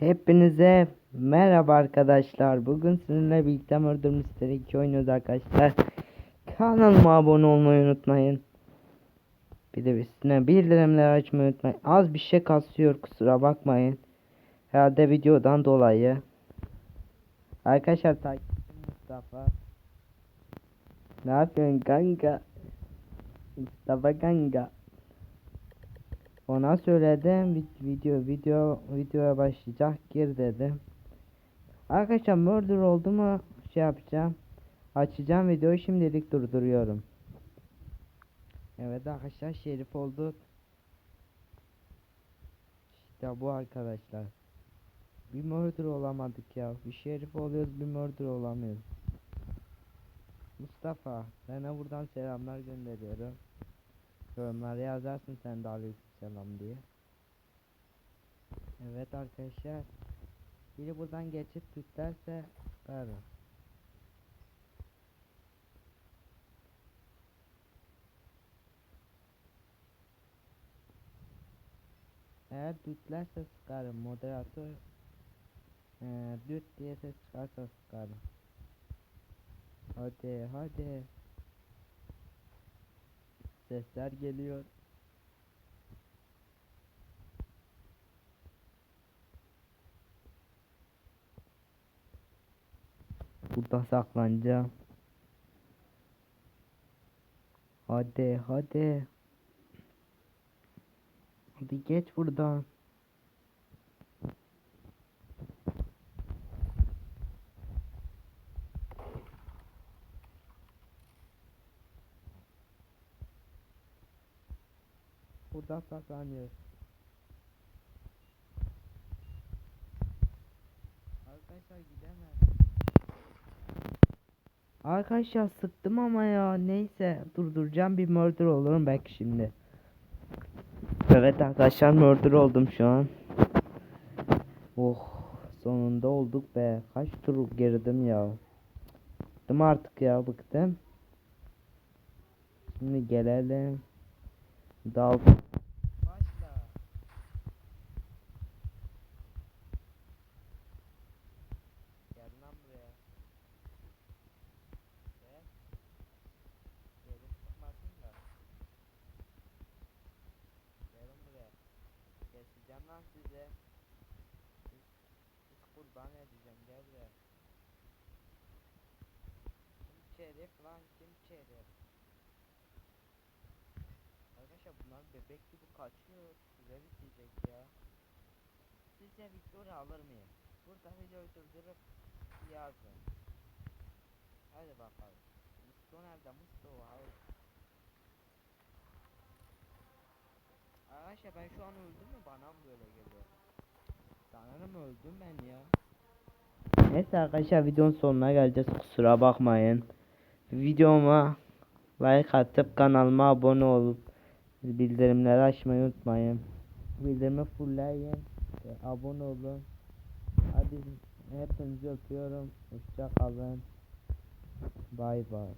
Hepinize merhaba arkadaşlar. Bugün sizinle birlikte Murder Mystery 2 oynuyoruz arkadaşlar. Kanalıma abone olmayı unutmayın. Bir de üstüne bildirimleri açmayı unutmayın. Az bir şey kasıyor kusura bakmayın. Herhalde videodan dolayı. Arkadaşlar takipçim Mustafa. Ne yapıyorsun kanka? Mustafa kanka. Ona söyledim vi- video video videoya başlayacak gir dedim. Arkadaşlar murder oldu mu şey yapacağım. Açacağım videoyu şimdilik durduruyorum. Evet arkadaşlar şerif olduk. İşte bu arkadaşlar. Bir murder olamadık ya. Bir şerif oluyoruz bir murder olamıyoruz. Mustafa sana buradan selamlar gönderiyorum. Yorumlara yazarsın sen de aleykümselam diye. Evet arkadaşlar. Biri buradan geçip tutarsa çıkarım. Eğer dütlerse sıkarım moderatör eee düt diye ses çıkarsa sıkarım. Hadi hadi. Sesler geliyor. Burada saklanacağım. Hadi hadi. Hadi geç buradan. Burada saklanıyoruz. Arkadaşlar gidemez. Arkadaşlar sıktım ama ya neyse durduracağım bir murder olurum belki şimdi. Evet arkadaşlar murder oldum şu an. Oh sonunda olduk be. Kaç tur girdim ya. Bıktım artık ya bıktım. Şimdi gelelim. Dal. Başla. Gel lan buraya. Gel. Gelin çıkmasın da. Gelin buraya. Keseceğim lan size. Siz, siz kurban edeceğim gel buraya. Kim şerif lan kim şerif? Arkadaşlar bunlar bebek gibi kaçıyor. Süre bitecek ya. Sizce Victoria alır mıyım? Burada videoyu durdurup yazın. Hadi bakalım. Musto nerede? Musto hayır. Arkadaşlar ben şu an öldüm mü? Bana mı böyle geliyor? Sanırım öldüm ben ya. Neyse arkadaşlar videonun sonuna geleceğiz. Kusura bakmayın. Videoma like atıp kanalıma abone olup bildirimleri açmayı unutmayın. Bildirimi fullleyin. ve Abone olun. Hadi hepinizi öpüyorum. Hoşça kalın. Bay bay.